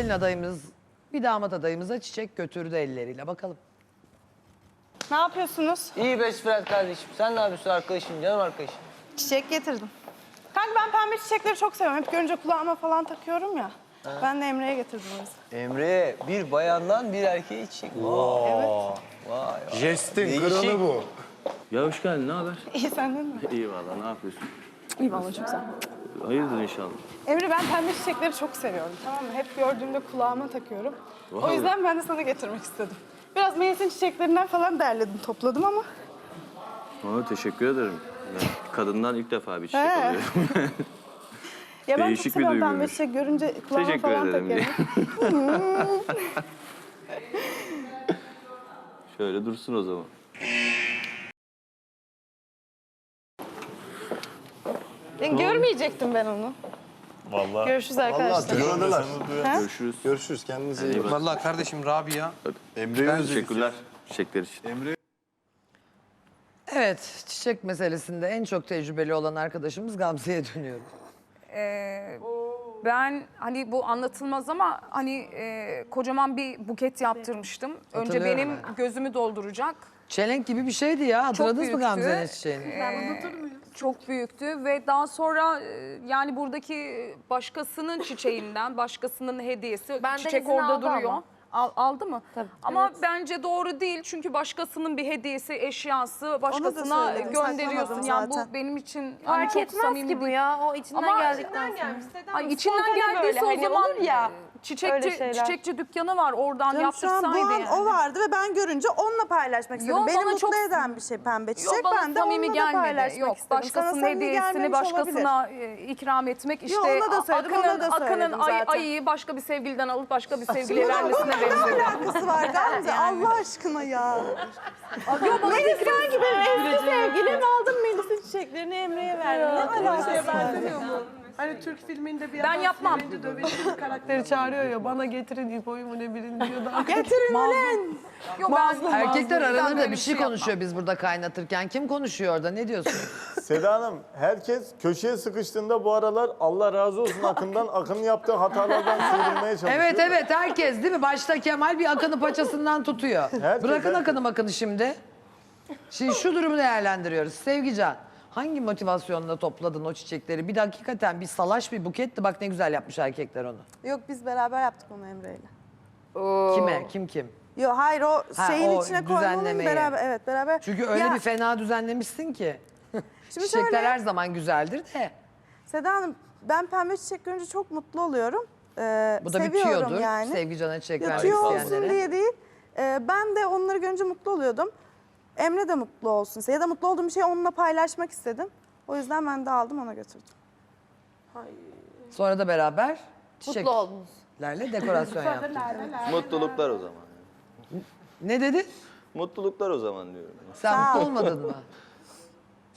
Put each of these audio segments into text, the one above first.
gelin adayımız, bir damat adayımıza çiçek götürdü elleriyle. Bakalım. Ne yapıyorsunuz? İyi best friend kardeşim. Sen ne yapıyorsun arkadaşım, canım arkadaşım? Çiçek getirdim. Kanka ben pembe çiçekleri çok seviyorum. Hep görünce kulağıma falan takıyorum ya. Ben de Emre'ye getirdim o yüzden. Emre, bir bayandan bir erkeğe çiçek. Vay. Evet. Vay. Jestin Değişik. kralı bu. Ya hoş geldin, ne haber? İyi senden mi? İyi valla, ne yapıyorsun? İyi valla çok sağ ol. Hayırdır inşallah. Emre ben pembe çiçekleri çok seviyorum tamam mı? Hep gördüğümde kulağıma takıyorum. O Vallahi. yüzden ben de sana getirmek istedim. Biraz Melis'in çiçeklerinden falan derledim, topladım ama. Aa, teşekkür ederim. Ben kadından ilk defa bir çiçek He. alıyorum. Ya ben Değişik çok bir seviyorum pembe duyguymuş. çiçek görünce kulağıma Teşekkür falan ederim takıyorum. Şöyle dursun o zaman. Yani görmeyecektim ben onu. Vallahi. Görüşürüz arkadaşlar. duyuyorlar. Görüşürüz. Görüşürüz kendinize iyi bakın. Vallahi kardeşim Rabia. Özledik. Teşekkürler. Çiçekler için. Evet, çiçek meselesinde en çok tecrübeli olan arkadaşımız Gamze'ye dönüyorum. Ee, ben hani bu anlatılmaz ama hani e, kocaman bir buket yaptırmıştım. Önce Hatırlıyorum benim ben. gözümü dolduracak. Çelenk gibi bir şeydi ya. Hatırladınız mı büyüktü. Gamze'nin çiçeğini? Ee, Çok büyüktü ve daha sonra e, yani buradaki başkasının çiçeğinden, başkasının hediyesi Benden çiçek izin orada aldı duruyor. ama. Al- aldı mı? Tabii. Ama bence doğru değil çünkü başkasının bir hediyesi, eşyası başkasına söyledim, gönderiyorsun. saklamadım Yani bu benim için hani Fark çok etmez samimi ki bu değil. ya. O içinden Ama- geldikten sonra. Ay içinden spontane geldiyse böyle, o hani zaman olur ya, e, çiçekçi, şeyler. çiçekçi dükkanı var oradan Canım şu an yaptırsaydı bu an yani. o vardı ve ben görünce onunla paylaşmak istedim. Yo, Beni bana mutlu çok- eden bir şey pembe çiçek. Yok bana ben de samimi onunla da gelmedi. paylaşmak Yok istedim. Sana başkasının samimi hediyesini gelmemiş başkasına e, ikram etmek işte ona da söyledim, ona Akın'ın da Akın'ın söyledim ay, zaten. ayıyı başka bir sevgiliden alıp başka bir sevgiliye vermesine benziyor. alakası var Gamze Allah aşkına ya. Yok Melis sanki benim eski sevgilim aldım Melis'in çiçeklerini Emre'ye verdim. Ne alakası var? Hani Türk filminde bir Ben adam yapmam. sinirlenince bir karakteri çağırıyor ya bana getirin İpo'yu mu ne birini diyor da. Getirin ulan. Yok ben Erkekler Ben aralarında böyle bir şey yapmam. konuşuyor biz burada kaynatırken. Kim konuşuyor orada? Ne diyorsun? Seda Hanım, herkes köşeye sıkıştığında bu aralar Allah razı olsun Akın'dan, Akın'ın yaptığı hatalardan sıyrılmaya çalışıyor. evet evet herkes değil mi? Başta Kemal bir Akın'ı paçasından tutuyor. Herkes, Bırakın herkes. Akın'ı Akın'ı şimdi. Şimdi şu durumu değerlendiriyoruz. Sevgican hangi motivasyonla topladın o çiçekleri? Bir de hakikaten bir salaş bir buketti. Bak ne güzel yapmış erkekler onu. Yok biz beraber yaptık onu Emre'yle. Kime? Kim kim? Yok hayır o Ha, şeyin o içine koymanın düzenlemeyi. beraber evet beraber. Çünkü öyle Ya, bir fena düzenlemişsin ki. Şimdi Çiçekler şöyle- her zaman güzeldir de. Seda Hanım ben pembe çiçek görünce çok mutlu oluyorum. Ee, Bu da seviyorum bitiyordur. yani. Sevgican'a çiçek vermek Yatıyor olsun isteyenlere. diye değil. Ee, ben de onları görünce mutlu oluyordum. Emre de mutlu olsun. Ya da mutlu olduğum bir şeyi onunla paylaşmak istedim. O yüzden ben de aldım ona götürdüm. Sonra da beraber Mutlu çiçeklerle oldunuz. dekorasyon yaptık. Mutluluklar o zaman. Ne dedi? Mutluluklar o zaman diyorum. Sen mutlu ol. olmadın mı?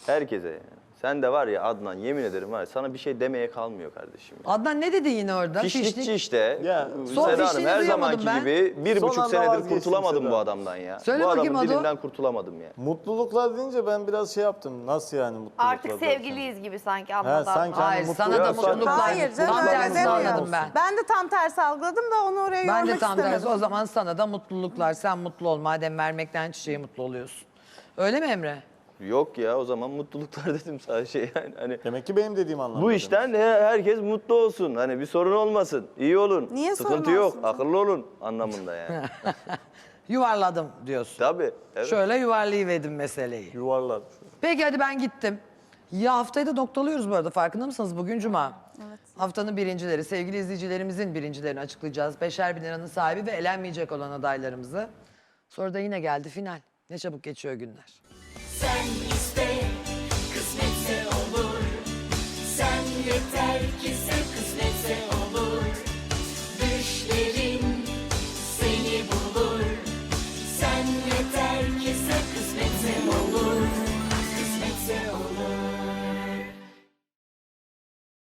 Herkese yani. Sen de var ya Adnan yemin ederim var ya sana bir şey demeye kalmıyor kardeşim. Adnan ne dedi yine orada? Fişlikçi işte. Ya, son Seda Hanım fişliğini her duyamadım zamanki ben. gibi bir Son buçuk anda senedir vazgeçtim kurtulamadım Seda. bu adamdan ya. Söyle bu bakayım adamın Ado. dilinden kurtulamadım ya. Mutluluklar deyince ben biraz şey yaptım. Nasıl yani mutluluklar? Artık derken? sevgiliyiz gibi sanki He, anladım. sanki Hayır hani sana da mutluluklar- mutluluklar. Hayır canım Tam öyle tersini demiyorum. anladım ben. Ben de tam tersi algıladım da onu oraya Ben yormak de tam istemedim. tersi. O zaman sana da mutluluklar. Sen mutlu ol. Madem vermekten çiçeğe mutlu oluyorsun. Öyle mi Emre? Yok ya o zaman mutluluklar dedim sadece yani. Hani Demek ki benim dediğim anlamda. bu işten he- herkes mutlu olsun. Hani bir sorun olmasın. iyi olun. Niye Sıkıntı yok. olsun? Akıllı olun anlamında yani. Yuvarladım diyorsun. Tabii. Evet. Şöyle yuvarlayıverdim meseleyi. Yuvarlar. Peki hadi ben gittim. Ya haftayı da noktalıyoruz bu arada farkında mısınız? Bugün Cuma. Evet. Haftanın birincileri, sevgili izleyicilerimizin birincilerini açıklayacağız. Beşer bin liranın sahibi ve elenmeyecek olan adaylarımızı. Sonra da yine geldi final. Ne çabuk geçiyor günler. Sen iste, kısmetse olur. Sen yeter ki olur.